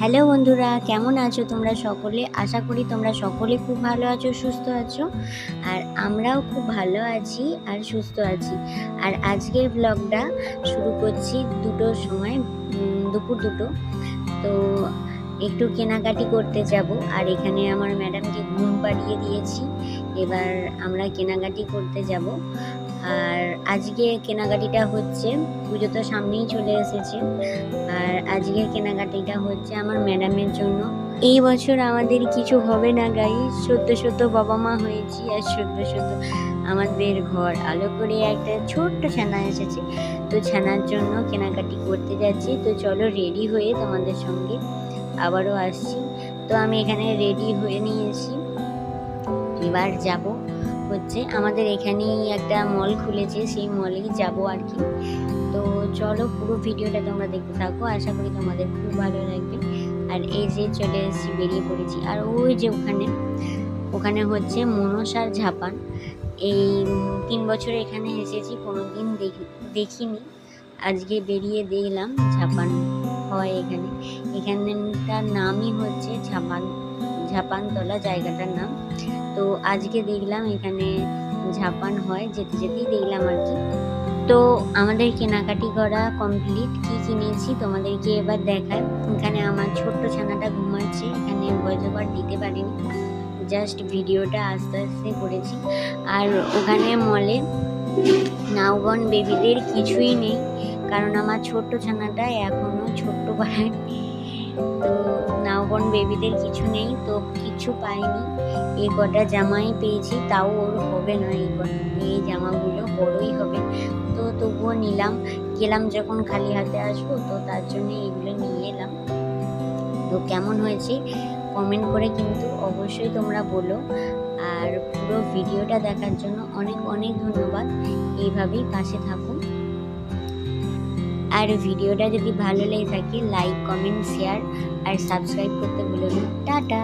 Hello বন্ধুরা, কেমন আছো তোমরা সকলে? আশা করি তোমরা সকলে খুব ভালো আছো, সুস্থ আছো, আর আমরাও খুব ভালো আছি আর সুস্থ আছি। আর আজকের ব্লগটা শুরু করছি দুটোর সময় দুপুর দুটো। তো একটু কেনাকাটি করতে যাব। আর এখানে আমার ম্যাডামকে ঘুম পাড়িয়ে দিয়েছি। এবার আমরা কেনাকাটি করতে যাব। আর আজকে কেনাকাটিটা হচ্ছে, পুজো তো সামনেই চলে এসেছে। আর আজকে কেনাকাটিটা হচ্ছে আমার ম্যাডামের জন্য। এই বছর আমাদের কিছু হবে না গাই সত্য সত্য বাবা মা হয়েছি আর সত্য সত্য আমাদের ঘর। আলো করে একটা ছোট্ট ছানা এসেছে। তো ছানার জন্য কেনাকাটি করতে যাচ্ছি। তো চলো রেডি হয়ে তোমাদের সঙ্গে আবারও আসছি। তো আমি এখানে রেডি হয়ে নিয়েছি। এবার যাব হচ্ছে আমাদের এখানেই একটা মল খুলেছে, সেই মলেই যাব আর কি। তো চলো পুরো ভিডিওটা তোমরা দেখতে থাকো, আশা করি তোমাদের খুব ভালো লাগবে। আর এই যে চলে এসেছি, বেরিয়ে পড়েছি। আর ওই যে ওখানে ওখানে হচ্ছে মনসার ঝাপান। এই তিন বছর এখানে এসেছি, কোনোদিন দেখি দেখিনি। আজকে বেরিয়ে দেখলাম ঝাপান। হয় এখানে। এখানটার নামই হচ্ছে ঝাপান, ঝাপানতলা জায়গাটার নাম। তো আজকে দেখলাম এখানে ঝাপান হয়, যেতে যেতেই দেখলাম আর কি। তো আমাদের কেনাকাটি করা কমপ্লিট কি কিনেছি তোমাদেরকে এবার দেখায় এখানে আমার ছোট্ট ছানাটা ঘুমাচ্ছে, এখানে ভয়েস ওভার দিতে পারিনি। জাস্ট ভিডিওটা আস্তে আস্তে করেছি। আর ওখানে মলে নাওবন বেবিদের কিছুই নেই। কারণ আমার ছোট্ট ছানাটা এখনও ছোট্ট পায় তো নাওবন বেবিদের কিছু নেই, তো কিছু পাইনি। এই কটা জামাই পেয়েছি, তাও ওর হবে না এই কটা। এই জামাগুলো বড়ই হবে। তো তবুও নিলাম। গেলাম যখন খালি হাতে আসব, তো তার জন্য এগুলো নিয়ে এলাম। তো কেমন হয়েছে? কমেন্ট করে কিন্তু অবশ্যই তোমরা বলো। আর পুরো ভিডিওটা দেখার জন্য অনেক অনেক ধন্যবাদ। এইভাবেই পাশে থাকো আর ভিডিওটা যদি ভালো লেগে থাকে লাইক কমেন্ট শেয়ার আর সাবস্ক্রাইব করতে ভুলো না। টাটা!